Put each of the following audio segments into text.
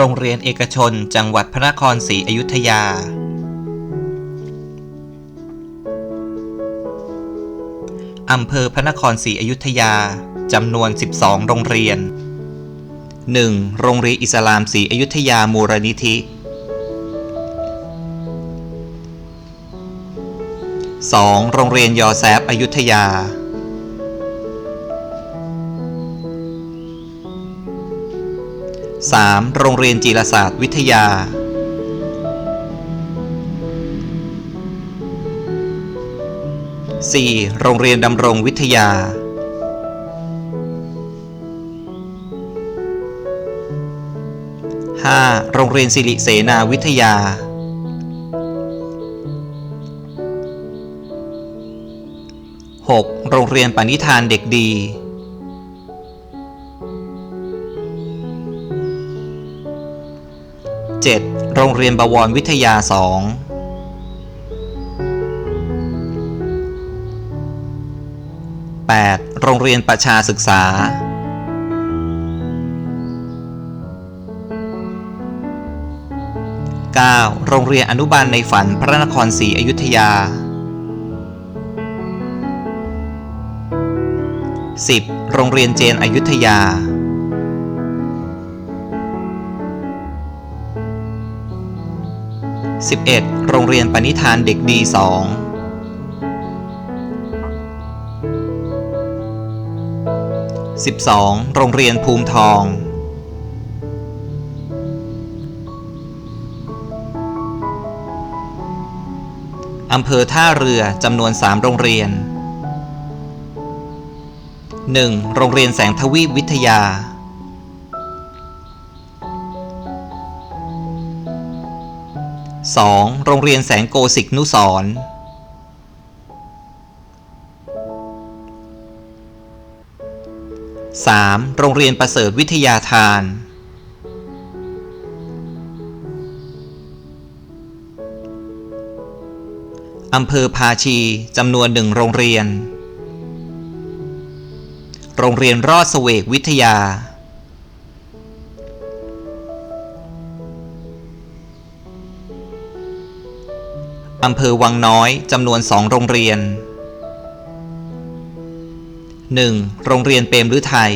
โรงเรียนเอกชน จังหวัดพระนครศรีอยุธยา อำเภอพระนครศรีอยุธยา จำนวน 12 โรงเรียน 1. โรงเรียนอิสลามศรีอยุธยามูลนิธิ 2. โรงเรียนยอแซฟอยุธยา 3. โรงเรียนจีรศาสตร์วิทยา 4. โรงเรียนดำรงวิทยา 5. โรงเรียนสิริเสนาวิทยา 6. โรงเรียนปณิธานเด็กดี 7. โรงเรียนบวรวิทยา 2 8. โรงเรียนประชาศึกษา 9. โรงเรียนอนุบาลในฝันพระนครศรีอยุธยา 10. โรงเรียนเจนอยุธยา 11. โรงเรียนปณิธานเด็กดี2 12. โรงเรียนภูมิทองอำเภอท่าเรือจำนวน3โรงเรียน 1. โรงเรียนแสงทวีปวิทยา 2. โรงเรียนแสงโกสิกนุสรณ์ 3. โรงเรียนประเสริฐวิทยาทาน อำเภอพาชีจำนวนหนึ่งโรงเรียน โรงเรียนรอดเสวกวิทยา อำเภอวังน้อยจำนวนสองโรงเรียน 1. โรงเรียนเปรมฤทัย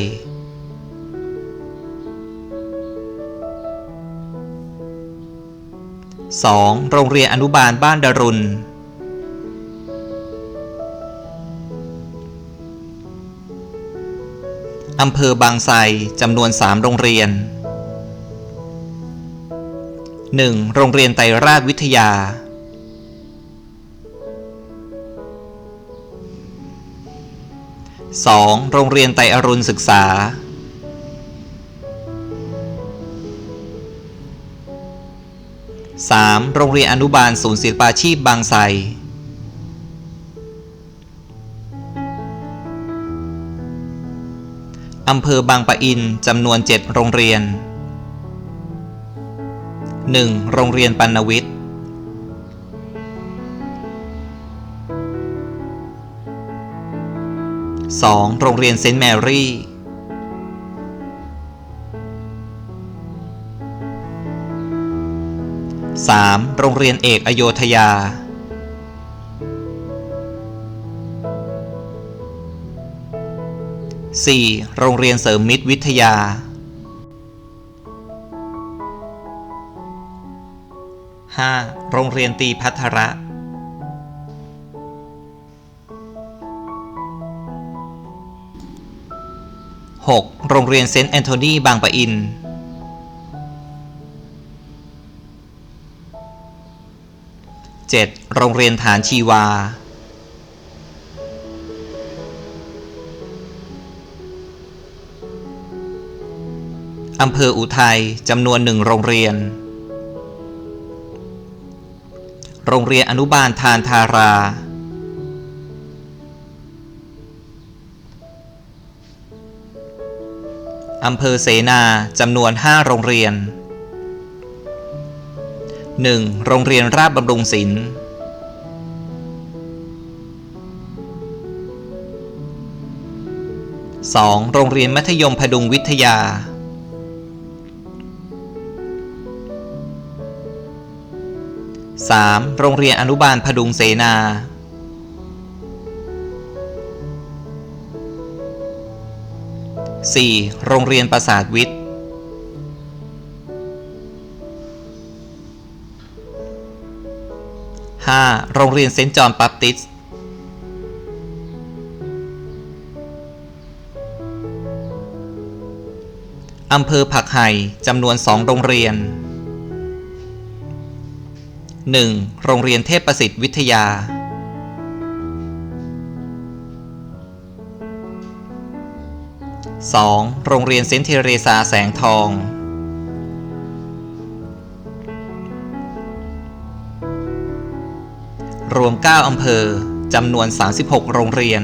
2. โรงเรียนอนุบาลบ้านดารุณ อำเภอบางไทรจำนวน 3 โรงเรียน 1. โรงเรียนไตรราชวิทยา 2. โรงเรียนไตอรุณศึกษา 3. โรงเรียนอนุบาลศูนย์ศิลปาชีพบางไทร อำเภอบางปะอินจำนวน 7 โรงเรียน 1. โรงเรียนปัณวิทย์ 2. โรงเรียนเซนต์แมรี่ 3. โรงเรียนเอกอโยธยา 4. โรงเรียนเสริมมิตรวิทยา 5. โรงเรียนตีพัทระ 6. โรงเรียนเซนต์แอนโทนีบางปะอิน 7. โรงเรียนฐานชีวา อำเภออุทัยจำนวนหนึ่งโรงเรียน โรงเรียนอนุบาลทานทารา อำเภอเสนาจำนวน 5 โรงเรียน 1. โรงเรียนราบบำรุงศิลป์ 2. โรงเรียนมัธยมพดุงวิทยา 3. โรงเรียนอนุบาลพดุงเสนา 4. โรงเรียนประสาทวิทย์ 5. โรงเรียนเซนต์จอห์นบัพติสต์ อำเภอผักไห่จำนวน 2 โรงเรียน 1. โรงเรียนเทพประสิทธิ์วิทยา 2. โรงเรียนเซนต์เทเรซาแสงทอง รวม 9 อำเภอ จำนวน 36 โรงเรียน